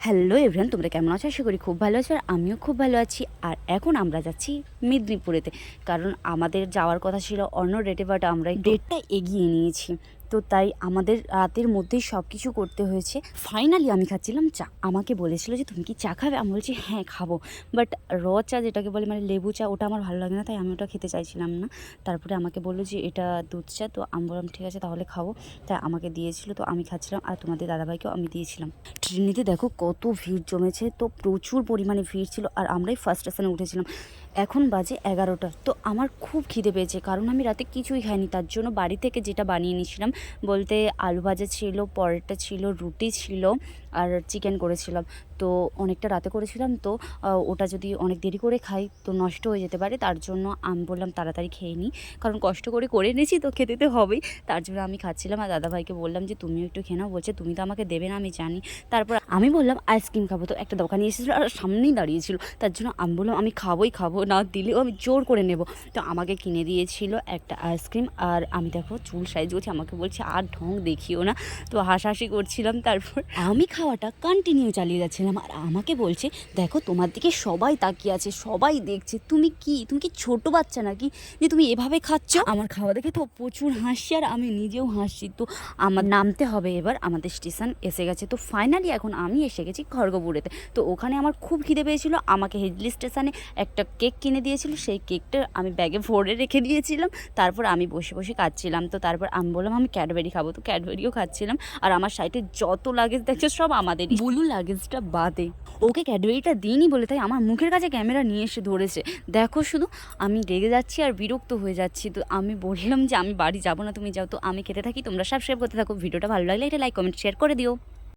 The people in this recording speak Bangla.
হ্যালো এভরিয়ান তোমরা কেমন আছো? আশা করি খুব ভালো আছো আর আমিও খুব ভালো আছি। আর এখন আমরা যাচ্ছি মেদিনীপুরেতে। কারণ আমাদের যাওয়ার কথা ছিল অন্য ডেটে বাট আমরা ডেটটা এগিয়ে নিয়েছি। তো তাই আমাদের রাতের মধ্যেই সব কিছু করতে হয়েছে। ফাইনালি আমি খাচ্ছিলাম চা। আমাকে বলেছিল যে, তুমি কি চা খাবে? আমি বলছি হ্যাঁ খাব। বাট র চা যেটাকে বলে মানে লেবু চা, ওটা আমার ভালো লাগে না, তাই আমি ওটা খেতে চাইছিলাম না। তারপরে আমাকে বলল যে, এটা দুধ চা। তো আমি বললাম, ঠিক আছে, তাহলে খাব। তাই আমাকে দিয়েছিল, তো আমি খাচ্ছিলাম। আর তোমাদের দাদাভাইকেও আমি দিয়েছিলাম। ট্রেনেতে দেখো কত ভিড় জমেছে, তো প্রচুর পরিমাণে ভিড় ছিল। আর আমরাই ফার্স্ট স্টেশনে উঠেছিলাম। এখন বাজে এগারোটা। তো আমার খুব খিদে পেয়েছে, কারণ আমি রাতে কিছুই খাইনি। তার জন্য বাড়ি থেকে যেটা বানিয়ে নিয়েছিলাম বলতে আলু ভাজা ছিল পরোটা ছিল রুটি ছিল আর চিকেন করেছিলাম। তো অনেকটা রাতে করেছিলাম তো ওটা যদি অনেক দেরি করে খাই তো নষ্ট হয়ে যেতে পারে, তার জন্য আমি বললাম তাড়াতাড়ি খেয়ে নিই। কারণ কষ্ট করে করে এনেছি তো খেতে তো হবেই, তার জন্য আমি খাচ্ছিলাম আর দাদাভাইকে বললাম যে, তুমিও একটু খেয়ে নাও। বলছে, তুমি তো আমাকে দেবে না, আমি জানি। তারপর আমি বললাম, আইসক্রিম খাব। তো একটা দোকানে এসেছিল আর সামনেই দাঁড়িয়েছিল তার জন্য আমি বললাম, আমি খাবোই, খাব, না দিলেও আমি জোর করে নেব। তো আমাকে কিনে দিয়েছিল একটা আইসক্রিম আর আমি দেখো চুল সাইজ করছি আমাকে বলছে, আর ঢং দেখিও না। তো হাসাহাসি করছিলাম তারপর। আমি খাওয়াটা কন্টিনিউ চালিয়ে যাচ্ছিলাম। আর আমাকে বলছে, দেখো তোমার দিকে সবাই তাকিয়ে আছে, সবাই দেখছে, তুমি কি তুমি কি ছোট বাচ্চা নাকি যে তুমি এভাবে খাচ্ছ? আমার খাওয়া দেখে তো প্রচুর হাসি, আর আমি নিজেও হাসি। তো আমার নামতে হবে এবার, আমাদের স্টেশন এসে গেছে। তো ফাইনালি এখন আমি এসে গেছি খড়গপুরেতে। তো ওখানে আমার খুব খিদে পেয়েছিল, আমাকে হেজলি স্টেশনে একটা কেক কিনে দিয়েছিল, সেই কেকটা আমি ব্যাগে ভরে রেখে দিয়েছিলাম। তারপর আমি বসে বসে খাচ্ছিলাম। তো তারপর আমি বললাম, আমি ক্যাডবেরি খাব। তো ক্যাডবেরিও খাচ্ছিলাম। আর আমার সাইডে যত লাগেজ দেখছ, সব আমাদের বুলু লাগেজটা বাদে। ওকে ক্যাডবেরিটা দিইনি বলে তাই আমার মুখের কাছে ক্যামেরা নিয়ে এসে ধরেছে। দেখো শুধু, আমি রেগে যাচ্ছি আর বিরক্ত হয়ে যাচ্ছি। তো আমি বললাম যে আমি বাড়ি যাব না, তুমি যাও। তো আমি খেতে থাকি, তোমরা সাবস্ক্রাইব করতে থাকো। ভিডিওটা ভালো লাগলে এটা লাইক, কমেন্ট, শেয়ার করে দিও।